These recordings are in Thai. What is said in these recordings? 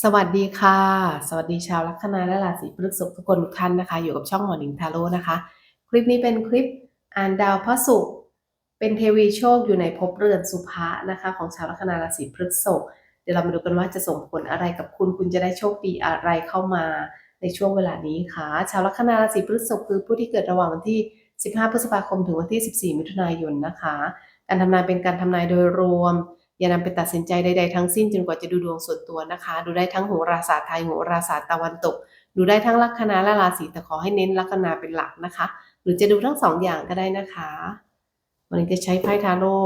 สวัสดีค่ะ สวัสดีชาวลัคนาและราศีพฤษภทุกคนทุกท่านนะคะ อยู่กับช่องหมอหนิงทาโร่นะคะ คลิปนี้เป็นคลิปอ่านดาวพระศุกร์เป็นเทวีโชคอยู่ในภพเรือนสุภะนะคะ ของชาวลัคนาราศีพฤษภเดี๋ยวเรามาดูกันว่าจะส่งผลอะไรกับคุณคุณจะได้โชคดีอะไรเข้ามาในช่วงเวลานี้ค่ะ ชาวลัคนาราศีพฤษภคือผู้ที่เกิดระหว่างวันที่ 15 พฤษภาคมถึงวันที่ 14 มิถุนายนนะคะ การทำนายเป็นการทำนายโดยรวม อย่านำไปตัดสินใจใดๆทั้งสิ้นจนกว่าจะดูดวงส่วนตัวนะคะ ดูได้ทั้งโหราศาสตร์ไทยโหราศาสตร์ตะวันตก ดูได้ทั้งลัคนาและราศีแต่ขอให้เน้นลัคนาเป็นหลักนะคะ หรือจะดูทั้งสองอย่างก็ได้นะคะ วันนี้จะใช้ไพ่ทาโร่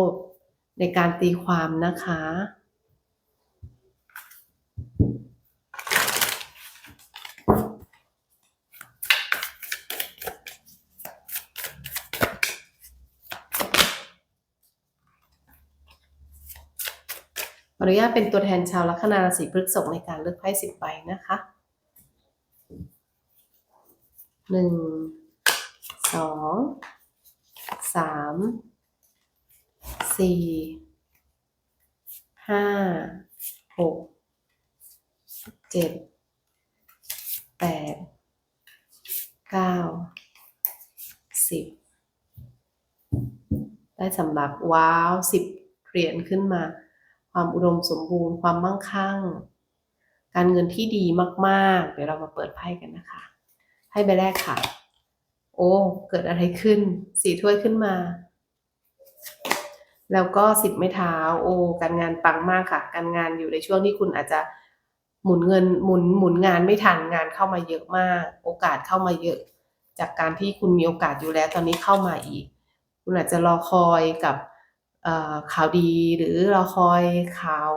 ในการตีความนะคะ ออนุญาตเป็นตัวแทนชาวลัคนาราศีพฤษภในการเลือกไพ่สิบใบนะคะหนึ่งสองสามสี่ห้าหกเจ็ดแปดเก้าสิบได้สำหรับว้าวสิบเหรียญขึ้นมา ความอุดมสมบูรณ์ ความมั่งคั่ง การเงินที่ดีมากๆ เดี๋ยวเรามาเปิดไพ่กันนะคะให้ใบแรกค่ะ โอ้ เกิดอะไรขึ้น สีถ้วยขึ้นมา แล้วก็สิบไม้เท้า โอ้ การงานปังมากค่ะ การงานอยู่ในช่วงที่คุณอาจจะหมุนเงินหมุนหมุนงานไม่ทันงานเข้ามาเยอะมาก โอกาสเข้ามาเยอะ จากการที่คุณมีโอกาสอยู่แล้ว ตอนนี้เข้ามาอีก คุณอาจจะรอคอยกับ ข่าวดีหรือเรอคอยข่าว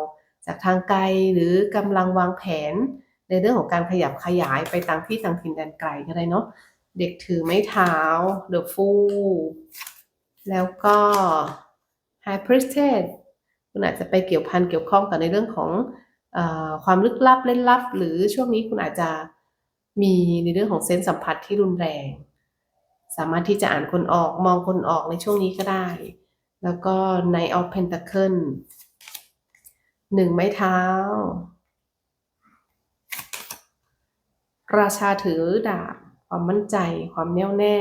จากทางไกลหรือกำลังวางแผน ในเรื่องของการขยับขยายไปต่างที่ต่างถิ่นแดนไกลก็ได้เนาะเด็กถือไม้เท้า The Fool แล้วก็ High Priestess คุณอาจจะไปเกี่ยวพันเกี่ยวข้องกับในเรื่องของอความลึกลับเล่นลับ หรือช่วงนี้คุณอาจจะมีในเรื่องของเซนส์สัมผัสที่รุนแรง สามารถที่จะอ่านคนออกมองคนออกในช่วงนี้ก็ได้ แล้วก็ Knight of Pentacle หนึ่งไม้เท้า ราชาถือดาบความมั่นใจ ความแน่วแน่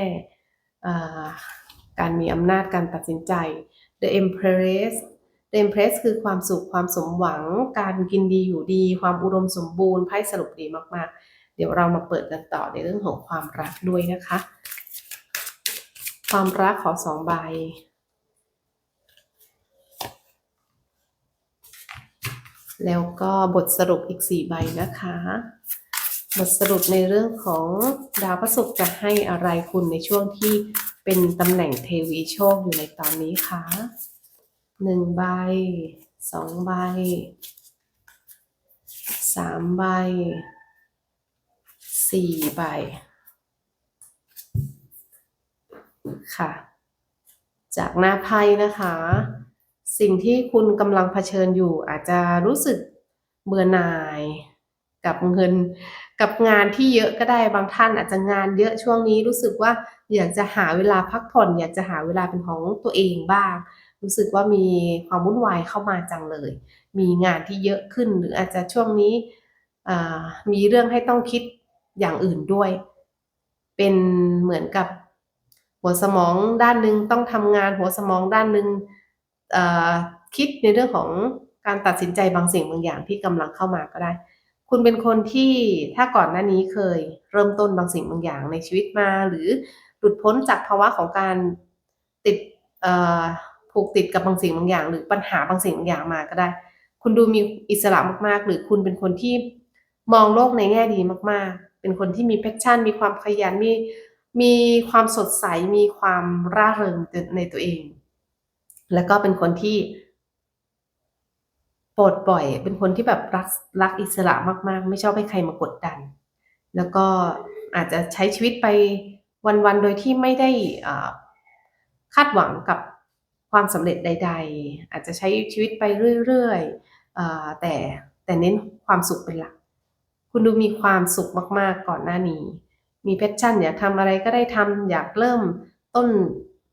การมีอำนาจการตัดสินใจ The Empress The Empress คือความสุขความสมหวัง การกินดีอยู่ดี ความอุดมสมบูรณ์ไพ่สรุปดีมากๆ เดี๋ยวเรามาเปิดกันต่อในเรื่องของความรักด้วยนะคะ ความรักขอสองใบ แล้วก็บทสรุปอีกสี่ใบนะคะ บทสรุปในเรื่องของดาวพระศุกร์จะให้อะไรคุณในช่วงที่เป็นตำแหน่งเทวีโชคอยู่ในตอนนี้คะหนึ่งใบสองใบสามใบสี่ใบ ค่ะ จากหน้าไพ่นะคะ สิ่งที่คุณกำลังเผชิญอยู่อาจจะรู้สึกเบื่อหน่ายกับเงิน กับงานที่เยอะก็ได้บางท่านอาจจะงานเยอะช่วงนี้รู้สึกว่าอยากจะหาเวลาพักผ่อน อยากจะหาเวลาเป็นของตัวเองบ้าง รู้สึกว่ามีความวุ่นวายเข้ามาจังเลย มีงานที่เยอะขึ้นหรืออาจจะช่วงนี้มีเรื่องให้ต้องคิดอย่างอื่นด้วย เป็นเหมือนกับหัวสมองด้านหนึ่งต้องทำงานหัวสมองด้านหนึ่ง คิดในเรื่องของการตัดสินใจบางสิ่งบางอย่างที่กำลังเข้ามาก็ได้ คุณเป็นคนที่ถ้าก่อนหน้านี้เคยเริ่มต้นบางสิ่งบางอย่างในชีวิตมา หรือหลุดพ้นจากภาวะของการติดผูกติดกับบางสิ่งบางอย่าง หรือปัญหาบางสิ่งบางอย่างมาก็ได้ คุณดูมีอิสระมากๆ หรือคุณเป็นคนที่มองโลกในแง่ดีมากๆ เป็นคนที่มีแพชชั่น มีความขยันมีมีความสดใสมีความร่าเริงในตัวเอง แล้วก็เป็นคนที่ปลดปล่อย เป็นคนที่แบบรักรักอิสระมากๆ ไม่ชอบให้ใครมากดดัน แล้วก็อาจจะใช้ชีวิตไปวันๆ โดยที่ไม่ได้คาดหวังกับความสำเร็จใด ๆ อาจจะใช้ชีวิตไปเรื่อยๆแต่แต่เน้นความสุขเป็นหลัก คุณดูมีความสุขมากๆก่อนหน้านี้ มีแพชชั่นอยากทำอะไรก็ได้ทำอยากเริ่มต้น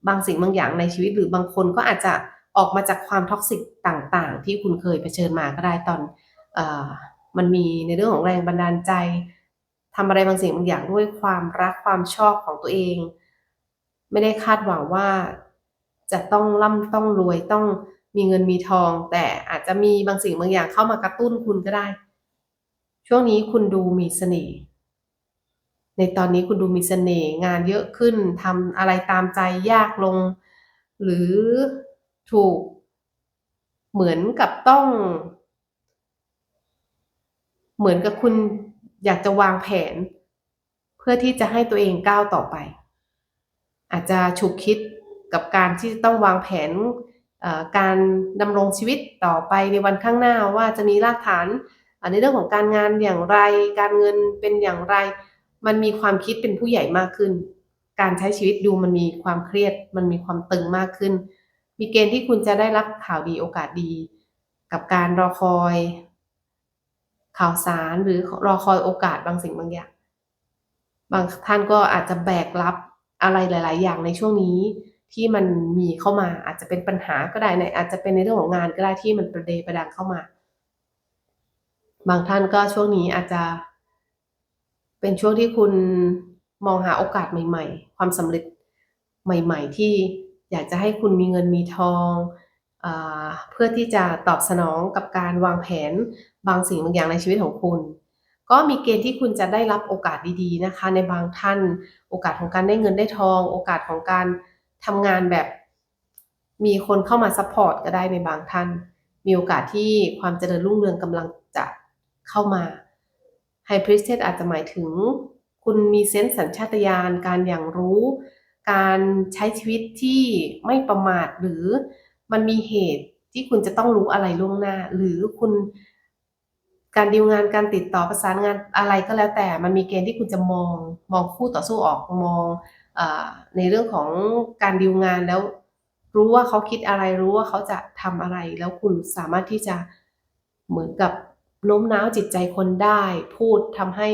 บางสิ่งบางอย่างในชีวิตหรือบางคนก็อาจจะออกมาจากความท็อกซิกต่างๆ ที่คุณเคยเผชิญมาก็ได้ตอนออมันมีในเรื่องของแรงบันดาลใจทำอะไรบางสิ่งบางอย่างด้วยความรักความชอบของตัวเอง ไม่ได้คาดหวังว่าจะต้องร่ำต้องรวยต้องมีเงินมีทอง แต่อาจจะมีบางสิ่งบางอย่างเข้ามากระตุ้นคุณก็ได้ ช่วงนี้คุณดูมีเสน่ห์ ในตอนนี้คุณดูมีเสน่ห์งานเยอะขึ้นทำอะไรตามใจยากลง หรือถูกเหมือนกับต้อง เหมือนกับคุณอยากจะวางแผน เพื่อที่จะให้ตัวเองก้าวต่อไป อาจจะฉุกคิดกับการที่ต้องวางแผนการดำรงชีวิตต่อไปในวันข้างหน้าว่าจะมีรากฐานในเรื่องของการงานอย่างไร การเงินเป็นอย่างไร มันมีความคิดเป็นผู้ใหญ่มากขึ้น การใช้ชีวิตดูมันมีความเครียด มันมีความตึงมากขึ้น มีเกณฑ์ที่คุณจะได้รับข่าวดีโอกาสดี กับการรอคอย ข่าวสารหรือรอคอยโอกาสบางสิ่งบางอย่าง บางท่านก็อาจจะแบกรับอะไรหลาย ๆ อย่างในช่วงนี้ที่มันมีเข้ามาอาจจะเป็นปัญหาก็ได้ในอาจจะเป็นในเรื่องของงานก็ได้ที่มันประเดประดังเข้ามา บางท่านก็ช่วงนี้อาจจะ เป็นช่วงที่คุณมองหาโอกาสใหม่ ๆ ความสำเร็จใหม่ ๆ ที่อยากจะให้คุณมีเงินมีทองอเพื่อที่จะตอบสนองกับการวางแผนบางสิ่งบางอย่างในชีวิตของคุณ ก็มีเกณฑ์ที่คุณจะได้รับโอกาสดีๆนะคะ ในบางท่านโอกาสของการได้เงินได้ทอง โอกาสของการทำงานแบบ มีคนเข้ามาซัพพอร์ตก็ได้ในบางท่าน มีโอกาสที่ความเจริญรุ่งเรืองกำลังจะเข้ามา ไฮพริสเทสอาจจะหมายถึง คุณมีเซนส์สัญชาตญาณการอย่างรู้ การใช้ชีวิตที่ไม่ประมาทหรือมันมีเหตุที่คุณจะต้องรู้อะไรล่วงหน้า หรือคุณการดีลงานการติดต่อประสานงานอะไรก็แล้วแต่ มันมีเกณฑ์ที่คุณจะมองมองคู่ต่อสู้ออกมองในเรื่องของการดีลงานแล้ว รู้ว่าเขาคิดอะไรรู้ว่าเขาจะทำอะไร แล้วคุณสามารถที่จะเหมือนกับ โน้มน้าวจิตใจคนได้ พูดทำให้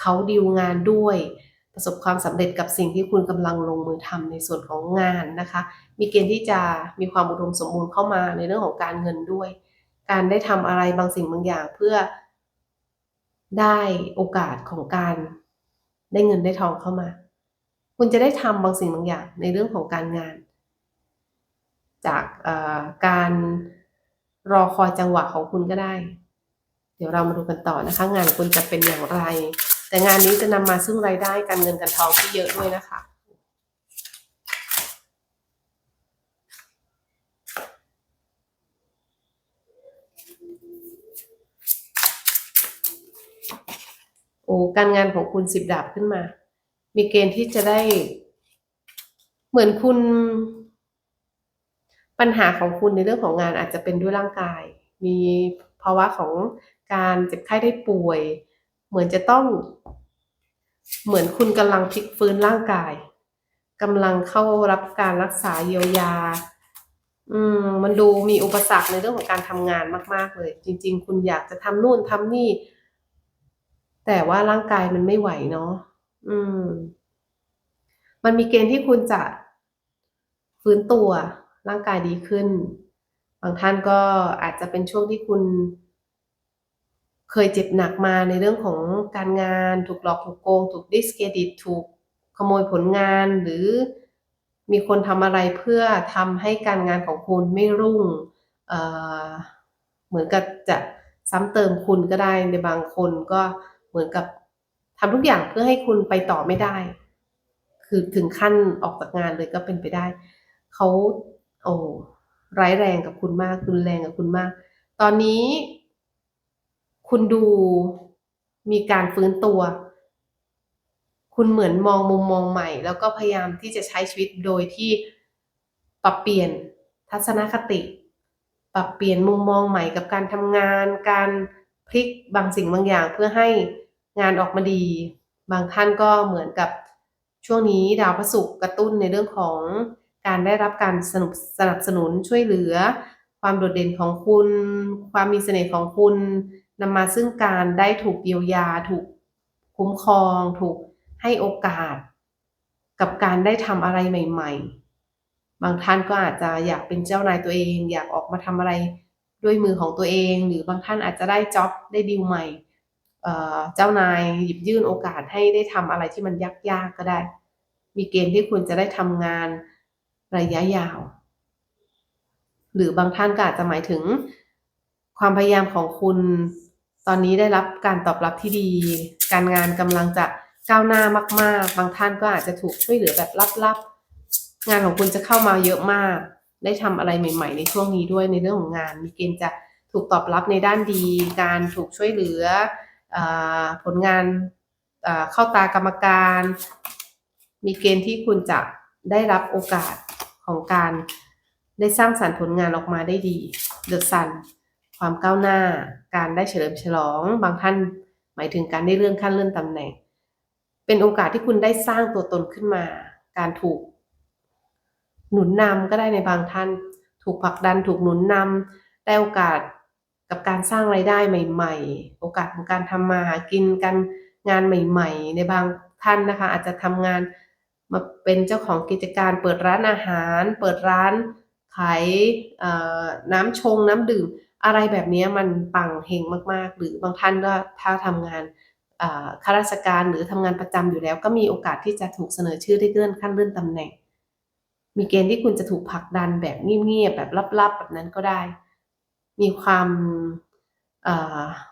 เขาดีลงานด้วย ประสบความสำเร็จกับสิ่งที่คุณกำลังลงมือทำในส่วนของงานนะคะ มีเกณฑ์ที่จะมีความอุดมสมบูรณ์เข้ามาในเรื่องของการเงินด้วย การได้ทำอะไรบางสิ่งบางอย่างเพื่อได้โอกาสของการได้เงินได้ทองเข้ามา คุณจะได้ทำบางสิ่งบางอย่างในเรื่องของการงาน จากการ รอคอยจังหวะของคุณก็ได้ เดี๋ยวเรามาดูกันต่อนะคะ งานคุณจะเป็นอย่างไร แต่งานนี้จะนำมาซึ่งรายได้การเงินการทองที่เยอะด้วยนะคะโอ้การงานของคุณสิบดาบขึ้นมา มีเกณฑ์ที่จะได้ เหมือนคุณ ปัญหาของคุณในเรื่องของงานอาจจะเป็นด้วยร่างกาย มีภาวะของการเจ็บไข้ได้ป่วย เหมือนจะต้อง เหมือนคุณกำลังพลิกฟื้นร่างกายกำลังเข้ารับการรักษาเยียวยา อืม มันดูมีอุปสรรคในเรื่องของการทำงานมาก ๆ เลย จริง ๆ คุณอยากจะทำนู่นทำนี่ แต่ว่าร่างกายมันไม่ไหวเนาะอืม มันมีเกณฑ์ที่คุณจะฟื้นตัว ร่างกายดีขึ้น บางท่านก็อาจจะเป็นช่วงที่คุณ เคยเจ็บหนักมาในเรื่องของการงาน ถูกหลอกถูกโกง ถูกดิสเครดิต ถูกขโมยผลงานหรือมีคนทำอะไรเพื่อทำให้การงานของคุณไม่รุ่งเเหมือนกับจะซ้ำเติมคุณก็ได้ในบางคนก็เหมือนกับทำทุกอย่างเพื่อให้คุณไปต่อไม่ได้ คือถึงขั้นออกจากงานเลยก็เป็นไปได้ เขา โอ้ร้ายแรงกับคุณมากรุนแรงกับคุณมาก ตอนนี้ คุณดูมีการฟื้นตัว คุณเหมือนมองมุมมองใหม่ แล้วก็พยายามที่จะใช้ชีวิตโดยที่ปรับเปลี่ยนทัศนคติ ปรับเปลี่ยนมุมมองใหม่กับการทำงาน การพลิกบางสิ่งบางอย่างเพื่อให้งานออกมาดี บางท่านก็เหมือนกับช่วงนี้ดาวพระศุกร์กระตุ้นในเรื่องของ การได้รับการสนับสนับสนุนช่วยเหลือ ความโดดเด่นของคุณ ความมีเสน่ห์ของคุณนำมาซึ่งการได้ถูกเยียวยา ถูกคุ้มครอง ถูกให้โอกาส กับการได้ทำอะไรใหม่ ๆ บางท่านก็อาจจะอยากเป็นเจ้านายตัวเอง อยากออกมาทำอะไรด้วยมือของตัวเอง หรือบางท่านอาจจะได้จ็อบได้ดีลใหม่เอ่อเจ้านายหยิบยื่นโอกาสให้ได้ทำอะไรที่มันยากๆก็ได้ มีเกณฑ์ที่คุณจะได้ทำงาน ระยะยาว หรือบางท่านก็อาจจะหมายถึง ความพยายามของคุณ ตอนนี้ได้รับการตอบรับที่ดี การงานกำลังจะก้าวหน้ามาก ๆ บางท่านก็อาจจะถูกช่วยเหลือแบบลับๆ งานของคุณจะเข้ามาเยอะมาก ได้ทำอะไรใหม่ ๆ ในช่วงนี้ด้วยในเรื่องของงาน มีเกณฑ์จะถูกตอบรับในด้านดี การถูกช่วยเหลืออผลงานเข้าตากรรมการ มีเกณฑ์ที่คุณจะได้รับโอกาส ของการได้สร้างสรรค์ผลงานออกมาได้ดีเดือะซันความก้าวหน้า การได้เฉลิมฉลอง บางท่านหมายถึงการได้เลื่อนขั้นเลื่อนตำแหน่ง เป็นโอกาสที่คุณได้สร้างตัวตนขึ้นมา การถูก หนุนนำก็ได้ในบางท่าน ถูกผลักดันถูกหนุนนำได้โอกาสกับการสร้างไรายได้ใหม่ ๆ โอกาสของการทำมาหากินการงานใหม่ ๆ ในบางท่านนะคะ อาจจะทำงาน มาเป็นเจ้าของกิจการเปิดร้านอาหาร เปิดร้านขายน้ำชงน้ำดื่ม อะไรแบบนี้มันปังเฮงมากๆ หรือบางท่านก็ถ้าทำงานข้าราชการหรือทำงานประจำอยู่แล้ว ก็มีโอกาสที่จะถูกเสนอชื่อได้เลื่อนขั้นเลื่อนตำแหน่ง มีเกณฑ์ที่คุณจะถูกผลักดันแบบเงียบๆแบบลับๆ แบบนั้นก็ได้ มีความ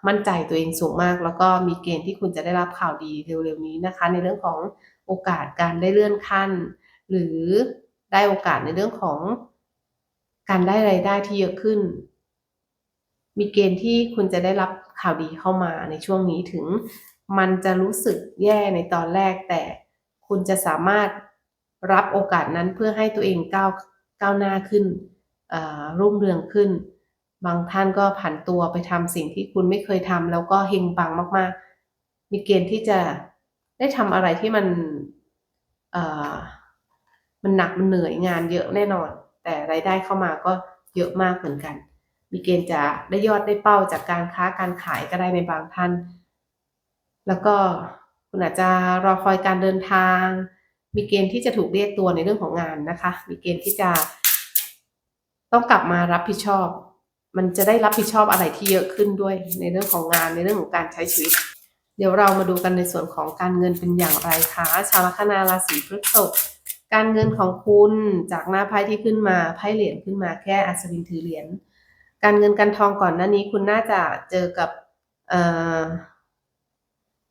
มั่นใจตัวเองสูงมาก แล้วก็มีเกณฑ์ที่คุณจะได้รับข่าวดีเร็วๆนี้นะคะ ในเรื่องของ โอกาสการได้เลื่อนขั้น หรือได้โอกาสในเรื่องของการได้รายได้ที่เยอะขึ้น มีเกณฑ์ที่คุณจะได้รับข่าวดีเข้ามาในช่วงนี้ถึง มันจะรู้สึกแย่ในตอนแรก แต่คุณจะสามารถรับโอกาสนั้นเพื่อให้ตัวเองก้าวก้าวหน้าขึ้นรุ่งเรืองขึ้น บางท่านก็ผันตัวไปทำสิ่งที่คุณไม่เคยทำแล้วก็เฮงปังมากๆ มีเกณฑ์ที่จะ ได้ทำอะไรที่มันเอ่อมันหนักมันเหนื่อยงานเยอะแน่นอน แต่รายได้เข้ามาก็เยอะมากเหมือนกัน มีเกณฑ์จะได้ยอดได้เป้าจากการค้าการขายก็ได้ในบางท่าน แล้วก็คุณอาจจะรอคอยการเดินทาง มีเกณฑ์ที่จะถูกเรียกตัวในเรื่องของงานนะคะ มีเกณฑ์ที่จะ ต้องกลับมารับผิดชอบ มันจะได้รับผิดชอบอะไรที่เยอะขึ้นด้วยในเรื่องของงานในเรื่องของการใช้ชีวิต เดี๋ยวเรามาดูกันในส่วนของการเงินเป็นอย่างไรคะชาวลัคนาราศีพฤษภการเงินของคุณจากหน้าไพ่ที่ขึ้นมาไพ่เหรียญขึ้นมาแค่อัศวินถือเหรียญการเงินการทองก่อนหน้านี้คุณน่าจะเจอกับเ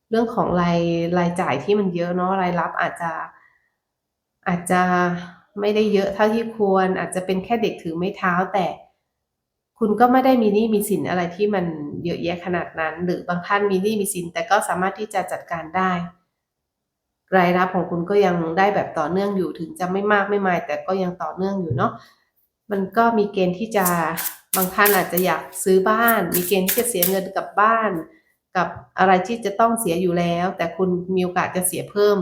เรื่องของรายรายจ่ายที่มันเยอะเนาะรายรับอาจจะอาจจะไม่ได้เยอะเท่าที่ควร อาจจะเป็นแค่เด็กถือไม้เท้าแต่ คุณก็ไม่ได้มีหนี้มีสินอะไรที่มันเยอะแยะขนาดนั้น หรือบางท่านมีหนี้มีสินแต่ก็สามารถที่จะจัดการได้ รายรับของคุณก็ยังได้แบบต่อเนื่องอยู่ถึงจะไม่มากไม่มายแต่ก็ยังต่อเนื่องอยู่เนาะมันก็มีเกณฑ์ที่จะบางท่านอาจจะอยากซื้อบ้าน มีเกณฑ์ที่จะเสียเงินกับบ้าน กับอะไรที่จะต้องเสียอยู่แล้ว แต่คุณมีโอกาสจะเสียเพิ่ม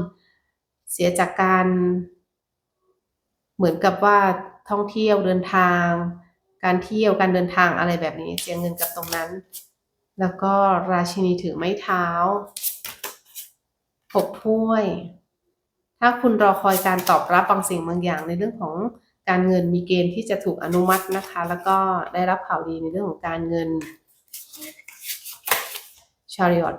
เสียจากการ เหมือนกับว่าท่องเที่ยวเดินทาง การเที่ยวการเดินทางอะไรแบบนี้เสียเงินกับตรงนั้น แล้วก็ราชินีถือไม้เท้าหกถ้วย ถ้าคุณรอคอยการตอบรับบางสิ่งบางอย่างในเรื่องของการเงินมีเกณฑ์ที่จะถูกอนุมัตินะคะ แล้วก็ได้รับข่าวดีในเรื่องของการเงินชาริอต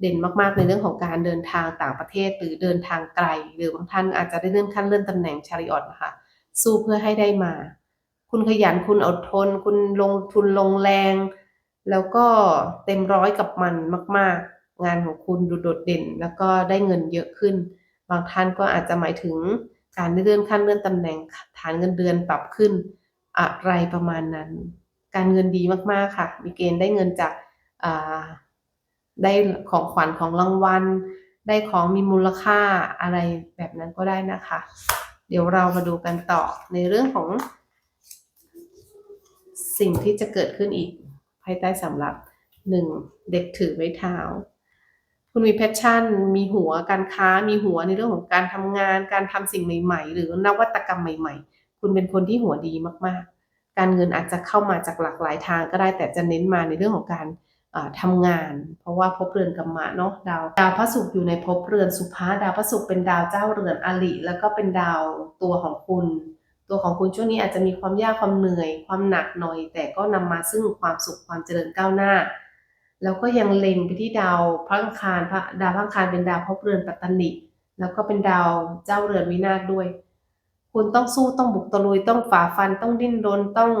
เด่นมากๆ ในเรื่องของการเดินทางต่างประเทศหรือเดินทางไกล หรือบางท่านอาจจะได้เลื่อนขั้นเลื่อนตำแหน่งชาริอตนะคะสู้เพื่อให้ได้มา คุณขยันคุณอดทน คุณลงทุนลงแรง แล้วก็เต็มร้อยกับมันมาก ๆ งานของคุณดูโดดเด่น แล้วก็ได้เงินเยอะขึ้น บางท่านก็อาจจะหมายถึงการได้เลื่อนขั้นเลื่อนตำแหน่งฐานเงินเดือนปรับขึ้น อะไรประมาณนั้น การเงินดีมากๆค่ะ มีเกณฑ์ได้เงินจากาได้ของขวัญของรางวัลได้ของมีมูลค่าอะไรแบบนั้นก็ได้นะคะ เดี๋ยวเรามาดูกันต่อในเรื่องของ สิ่งที่จะเกิดขึ้นอีกภายใต้สำหรับหนึ่งเด็กถือไม้เท้า คุณมีแพชชั่น มีหัวการค้า มีหัวในเรื่องของการทำงาน การทำสิ่งใหม่ ๆ หรือนวัตกรรมใหม่ ๆ คุณเป็นคนที่หัวดีมากๆ การเงินอาจจะเข้ามาจากหลากหลายทางก็ได้แต่จะเน้นมาในเรื่องของการทำงาน เพราะว่าภพเรือนกรรมะเนาะดาวดาวพระศุกร์อยู่ในภพเรือนสุภาดาวพระศุกร์เป็นดาวเจ้าเรือนอลิแล้วก็เป็นดาวตัวของคุณ ตัวของคุณช่วงนี้อาจจะมีความยากความเหนื่อย ความหนักหน่อย แต่ก็นำมาซึ่งความสุขความเจริญก้าวหน้า แล้วก็ยังเล็งไปที่ดาวพระอังคารพระดาวพระอังคารเป็นดาวภพเรือนปัตตนิแล้วก็เป็นดาวเจ้าเรือนวินาศด้วย คุณต้องสู้ต้องบุกตะลุยต้องฝ่าฟันต้องดิ้นรนต้อง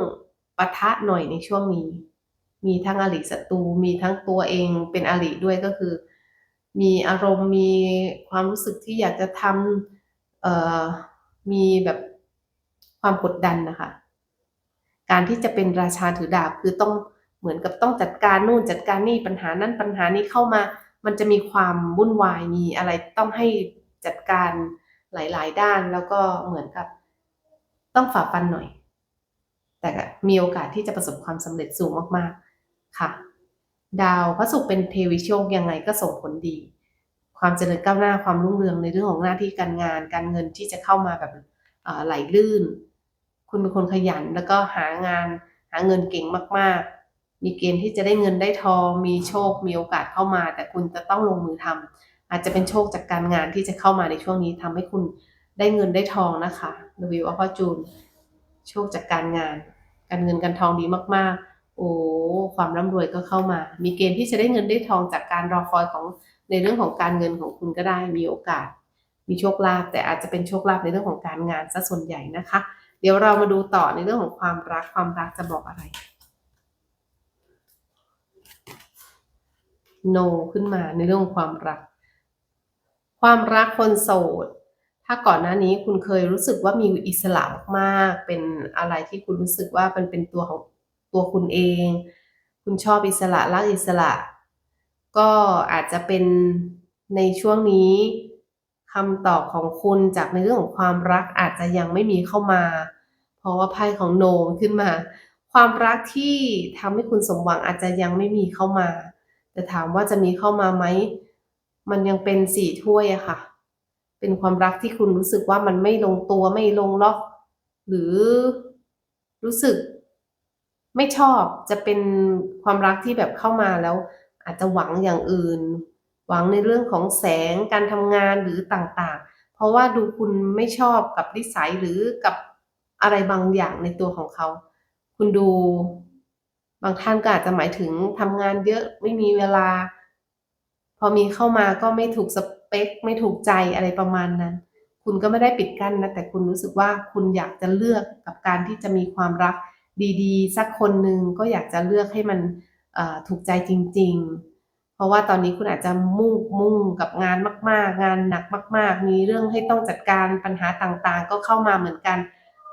ปะทะหน่อยในช่วงนี้ มีทั้งอริศัตรูมีทั้งตัวเองเป็นอริด้วยก็คือ มีอารมณ์มีความรู้สึกที่อยากจะทำเอ่อมีแบบ ความกดดันนะคะ การที่จะเป็นราชาถือดาบคือต้องเหมือนกับต้องจัดการนู่นจัดการนี่ปัญหานั้นปัญหานี้เข้ามา มันจะมีความวุ่นวายมีอะไรต้องให้จัดการหลาย ๆ ด้านแล้วก็เหมือนกับต้องฝ่าฟันหน่อย แต่มีโอกาสที่จะประสบความสำเร็จสูงมากๆค่ะ ดาวพระศุกร์เป็นเทวิโชคยังไงก็ส่งผลดี ความเจริญก้าวหน้าความรุ่งเรืองในเรื่องของหน้าที่การงาน การเงินที่จะเข้ามาแบบไหลลื่น คุณเป็นคนขยันแล้วก็หางานหาเงินเก่งมาก ๆ มีเกณฑ์ที่จะได้เงินได้ทอง มีโชค มีโอกาสเข้ามา แต่คุณจะต้องลงมือทำอาจจะเป็นโชคจากการงานที่จะเข้ามาในช่วงนี้ทำให้คุณได้เงินได้ทองนะคะรีวิวอัลฟาจูน โชคจากการงาน การเงินการทองดีมาก ๆ โอ้ความร่ำรวยก็เข้ามา มีเกณฑ์ที่จะได้เงินได้ทองจากการรอคอยของในเรื่องของการเงินของคุณก็ได้มีโอกาส มีโชคลาภแต่อาจจะเป็นโชคลาภในเรื่องของการงานซะส่วนใหญ่นะคะ เดี๋ยวเรามาดูต่อในเรื่องของความรักความรักจะบอกอะไร no ขึ้นมาในเรื่องของความรัก ความรักคนโสด ถ้าก่อนหน้านี้คุณเคยรู้สึกว่ามีอิสระมากๆเป็นอะไรที่คุณรู้สึกว่ามันเป็นตัวของตัวคุณเอง คุณชอบอิสระรักอิสระ ก็อาจจะเป็นในช่วงนี้ คำตอบของคุณจากในเรื่องของความรักอาจจะยังไม่มีเข้ามา เพราะว่าไพ่ของโนขึ้นมา ความรักที่ทำให้คุณสมหวังอาจจะยังไม่มีเข้ามา แต่ถามว่าจะมีเข้ามาไหม มันยังเป็นสี่ถ้วยอะค่ะ เป็นความรักที่คุณรู้สึกว่ามันไม่ลงตัวไม่ลงล็อก หรือรู้สึกไม่ชอบจะเป็นความรักที่แบบเข้ามาแล้วอาจจะหวังอย่างอื่น หวังในเรื่องของแสงการทำงานหรือต่างๆ เพราะว่าดูคุณไม่ชอบกับนิสัยหรือกับอะไรบางอย่างในตัวของเขา คุณดูบางท่านก็อาจจะหมายถึงทำงานเยอะไม่มีเวลา พอมีเข้ามาก็ไม่ถูกสเปค ไม่ถูกใจอะไรประมาณนั้น คุณก็ไม่ได้ปิดกั้นนะแต่คุณรู้สึกว่าคุณอยากจะเลือกกับการที่จะมีความรักดีๆ สักคนหนึ่งก็อยากจะเลือกให้มันถูกใจจริง ๆ เพราะว่าตอนนี้คุณอาจจะมุ่งมุ่งกับงานมาก ๆ งานหนักมาก ๆ มีเรื่องให้ต้องจัดการปัญหาต่างๆ ก็เข้ามาเหมือนกัน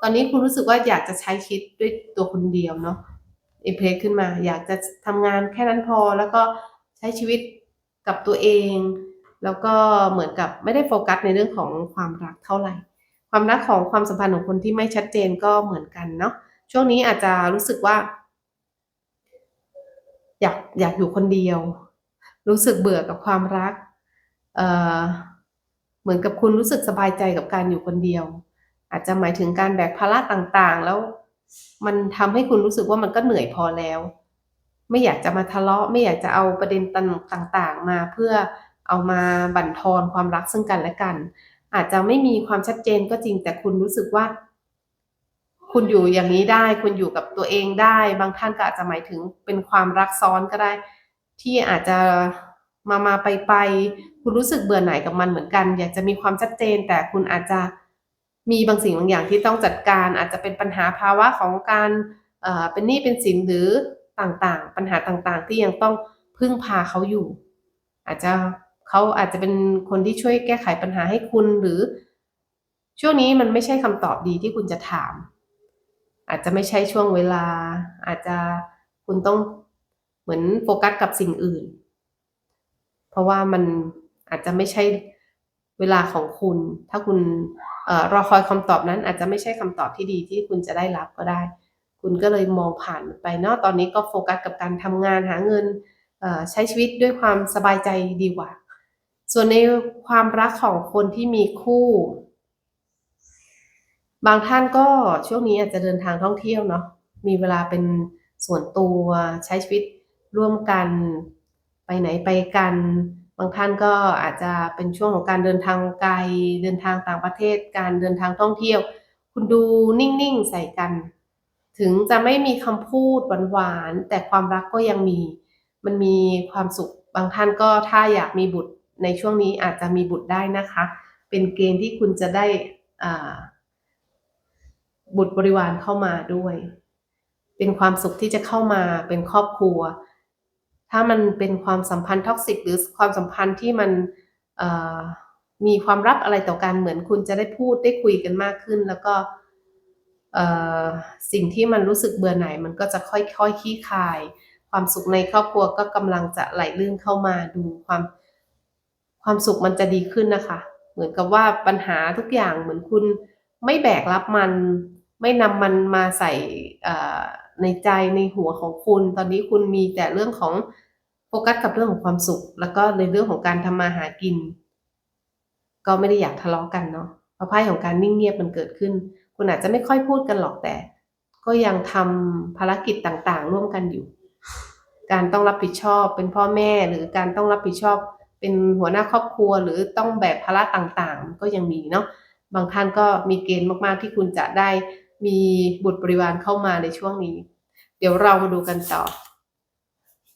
ตอนนี้คุณรู้สึกว่าอยากจะใช้ชีวิตด้วยตัวคนเดียวเนาะเอเพลขึ้นมา อยากจะทำงานแค่นั้นพอแล้วก็ใช้ชีวิตกับตัวเอง แล้วก็เหมือนกับไม่ได้โฟกัสในเรื่องของความรักเท่าไหร่ ความรักของความสัมพันธ์ของคนที่ไม่ชัดเจนก็เหมือนกันเนาะช่วงนี้อาจจะรู้สึกว่า อยากอยากอยู่คนเดียว รู้สึกเบื่อกับความรักเเหมือนกับคุณรู้สึกสบายใจกับการอยู่คนเดียว อาจจะหมายถึงการแบกภาระต่างๆ แล้วมันทำให้คุณรู้สึกว่ามันก็เหนื่อยพอแล้ว ไม่อยากจะมาทะเลาะ ไม่อยากจะเอาประเด็นต่างๆ มาเพื่อเอามาบั่นทอนความรักซึ่งกันและกัน อาจจะไม่มีความชัดเจนก็จริงแต่คุณรู้สึกว่า คุณอยู่อย่างนี้ได้ คุณอยู่กับตัวเองได้ บางท่านก็อาจจะหมายถึงเป็นความรักซ้อนก็ได้ ที่อาจจะมามาไปไปคุณรู้สึกเบื่อหน่ายกับมันเหมือนกัน อยากจะมีความชัดเจน แต่คุณอาจจะมีบางสิ่งบางอย่างที่ต้องจัดการ อาจจะเป็นปัญหาภาวะของการเป็นหนี้เป็นสินหรือต่างๆ ปัญหาต่างๆ ที่ยังต้องพึ่งพาเขาอยู่ อาจจะเขาอาจจะเป็นคนที่ช่วยแก้ไขปัญหาให้คุณหรือ ช่วงนี้มันไม่ใช่คำตอบดีที่คุณจะถาม อาจจะไม่ใช่ช่วงเวลา อาจจะคุณต้อง มือนโฟกัสกับสิ่งอื่น เพราะว่ามันอาจจะไม่ใช่เวลาของคุณ ถ้าคุณอรอคอยคำตอบนั้น อาจจะไม่ใช่คำตอบที่ดีที่คุณจะได้รับก็ได้ คุณก็เลยมองผ่านไปเนาะตอนนี้ก็โฟกัสกับการทำงานหาเงินใช้ชีวิตด้วยความสบายใจดีกว่า ส่วนในความรักของคนที่มีคู่ บางท่านก็ช่วงนี้อาจจะเดินทางท่องเที่ยวเนาะมีเวลาเป็นส่วนตัวใช้ชีวิต ร่วมกันไปไหนไปกัน บางท่านก็อาจจะเป็นช่วงของการเดินทางไกลเดินทางต่างประเทศ การเดินทางท่องเที่ยว คุณดูนิ่งๆใส่กัน ถึงจะไม่มีคำพูดหวานๆแต่ความรักก็ยังมี มันมีความสุขบางท่านก็ถ้าอยากมีบุตรในช่วงนี้อาจจะมีบุตรได้นะคะ เป็นเกณฑ์ที่คุณจะได้อ่าบุตรบริวารเข้ามาด้วย เป็นความสุขที่จะเข้ามาเป็นครอบครัว ถ้ามันเป็นความสัมพันธ์ท็อกซิกหรือความสัมพันธ์ที่มันมีความลับอะไรต่อกันเหมือนคุณจะได้พูดได้คุยกันมากขึ้น แล้วก็สิ่งที่มันรู้สึกเบื่อหน่ายมันก็จะค่อยๆคขี้คาย ความสุขในครอบครัวก็กำลังจะไหลลื่นเข้ามาดูความ ความสุขมันจะดีขึ้นนะคะ เหมือนกับว่าปัญหาทุกอย่างเหมือนคุณไม่แบกรับมัน ไม่นำมันมาใส่ ในใจในหัวของคุณ ตอนนี้คุณมีแต่เรื่องของโฟกัสกับเรื่องของความสุข แล้วก็ในเรื่องของการทำมาหากิน ก็ไม่ได้อยากทะเลาะกันเนาะเพราะไพ่ของการนิ่งเงียบมันเกิดขึ้น คุณอาจจะไม่ค่อยพูดกันหรอกแต่ ก็ยังทำภารกิจต่างๆ ร่วมกันอยู่ การต้องรับผิดชอบเป็นพ่อแม่หรือการต้องรับผิดชอบเป็นหัวหน้าครอบครัวหรือต้องแบกภาระต่างๆ ก็ยังมีเนาะบางท่านก็มีเกณฑ์มากๆที่คุณจะได้มีบุตรบริวารเข้ามาในช่วงนี้ เดี๋ยวเรามาดูกันต่อ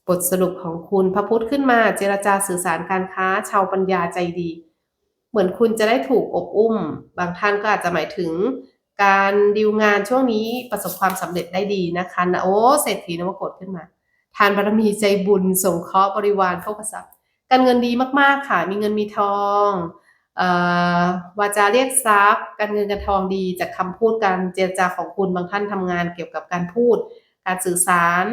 บทสรุปของคุณพระพุธขึ้นมาเจรจาสื่อสารการค้า ชาวปัญญาใจดี เหมือนคุณจะได้ถูกอบอุ้ม บางท่านก็อาจจะหมายถึงการดีลงานช่วงนี้ประสบความสำเร็จได้ดีนะคะนะโอ้เศรษฐีนวกดขึ้นมา ทานบารมีใจบุญสงเคราะห์บริวารเข้ากระสับการเงินดีมากๆค่ะ มีเงินมีทองวาจาเรียกทรัพย์ การเงินการทองดีจากคำพูดการเจรจาของคุณบางท่านทำงานเกี่ยวกับการพูด การสื่อสาร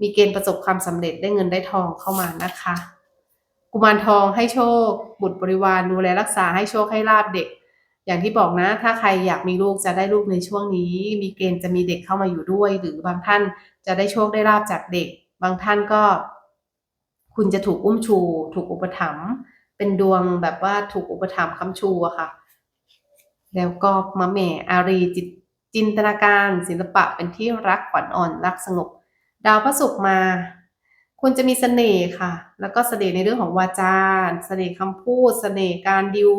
มีเกณฑ์ประสบความสำเร็จได้เงินได้ทองเข้ามานะคะ กุมารทองให้โชค บุตรบริวารดูแลรักษาให้โชคให้ลาบเด็ก อย่างที่บอกนะ ถ้าใครอยากมีลูกจะได้ลูกในช่วงนี้ มีเกณฑ์จะมีเด็กเข้ามาอยู่ด้วย หรือบางท่านจะได้โชคได้ลาบจากเด็ก บางท่านก็ คุณจะถูกอุ้มชู ถูกอุปถัมภ์เป็นดวงแบบว่าถูกอุปถัมภ์คำชูอะค่ะ แล้วก็มะแม่อารีจิต จินตนาการศิลปะเป็นที่รักขวัญอ่อนรักสงบ ดาวพระศุกร์มา คุณจะมีเสน่ห์ค่ะ แล้วก็เสน่ห์ในเรื่องของวาจาเสน่ห์คำพูดเสน่ห์การดิว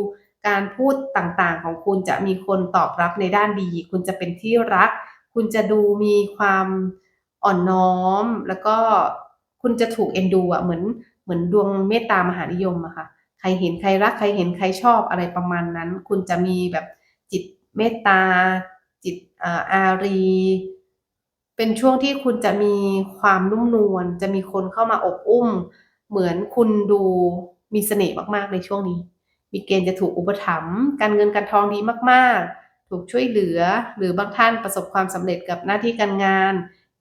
การพูดต่างๆ ของคุณจะมีคนตอบรับในด้านดี คุณจะเป็นที่รัก คุณจะดูมีความอ่อนน้อม แล้วก็คุณจะถูกเอ็นดูอะเหมือนเหมือนดวงเมตตามหานิยมอะค่ะ ใครเห็นใครรักใครเห็นใครชอบอะไรประมาณนั้น คุณจะมีแบบจิตเมตตา จิตอารี เป็นช่วงที่คุณจะมีความนุ่มนวลจะมีคนเข้ามาอบอุ้ม เหมือนคุณดูมีเสน่ห์มาก ๆ ในช่วงนี้ มีเกณฑ์จะถูกอุปถัมภ์การเงินการทองดีมาก ๆ ถูกช่วยเหลือ หรือบางท่านประสบความสำเร็จกับหน้าที่การงาน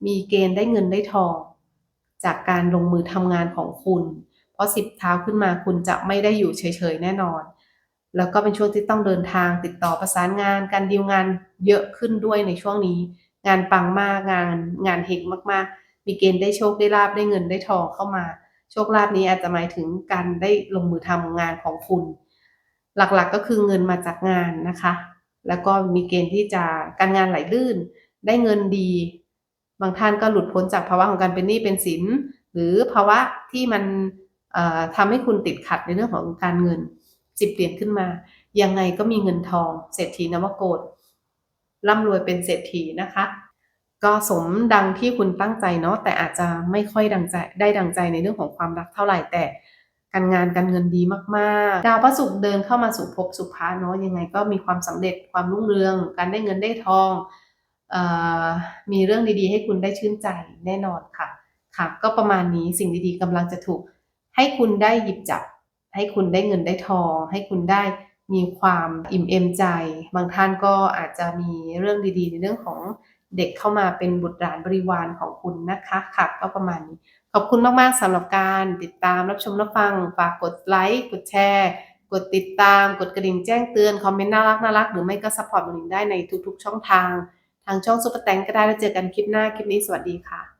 มีเกณฑ์ได้เงินได้ทอง จากการลงมือทำงานของคุณ เพราะสิบเท้าขึ้นมาคุณจะไม่ได้อยู่เฉย ๆ แน่นอน แล้วก็เป็นช่วงที่ต้องเดินทางติดต่อประสานงานการดีลงานเยอะขึ้นด้วยในช่วงนี้ งานปังมากงานงานเฮงมากๆ มีเกณฑ์ได้โชคได้ลาบได้เงินได้ทองเข้ามา โชคลาภนี้อาจจะหมายถึงการได้ลงมือทำงานของคุณ หลักๆกก็คือเงินมาจากงานนะคะ แล้วก็มีเกณฑ์ที่จะการงานไหลลื่น ได้เงินดี บางท่านก็หลุดพ้นจากภาวะของการเป็นหนี้เป็นสินหรือภาวะที่มันทำให้คุณติดขัดในเรื่องของการเงิน จิบเปลี่ยนขึ้นมา ยังไงก็มีเงินทอง เศรษฐีนวโกดร่ำรวยเป็นเศรษฐีนะคะ ก็สมดังที่คุณตั้งใจเนาะแต่อาจจะไม่ค่อยดังใจได้ดังใจในเรื่องของความรักเท่าไหร่แต่การงานการเงินดีมากๆ ดาวพระศุกร์เดินเข้ามาสู่ภพสุภาเนาะยังไงก็มีความสำเร็จความรุ่งเรือง การได้เงินได้ทองอมีเรื่องดีๆ ให้คุณได้ชื่นใจแน่นอนค่ะค่ะ ก็ประมาณนี้สิ่งดีๆกำลังจะถูกให้คุณได้หยิบจับ ให้คุณได้เงินได้ทอง ให้คุณได้มีความอิ่มเอมใจ บางท่านก็อาจจะมีเรื่องดีๆ ในเรื่องของเด็กเข้ามาเป็นบุตรหลานบริวารของคุณนะคะค่ะก็ประมาณนี้ขอบคุณมากๆสำหรับการติดตามรับชมรับฟังฝากกดไลค์กดแชร์กดติดตามกดกระดิ่งแจ้งเตือน คอมเมนต์น่ารักน่ารักหรือไม่ก็ซัพพอร์ตมนิงได้ในทุกๆ ช่องทาง ทางช่องซุปเปอร์แตงก็ได้แล้วเจอกันคลิปหน้าคลิปนี้สวัสดีค่ะ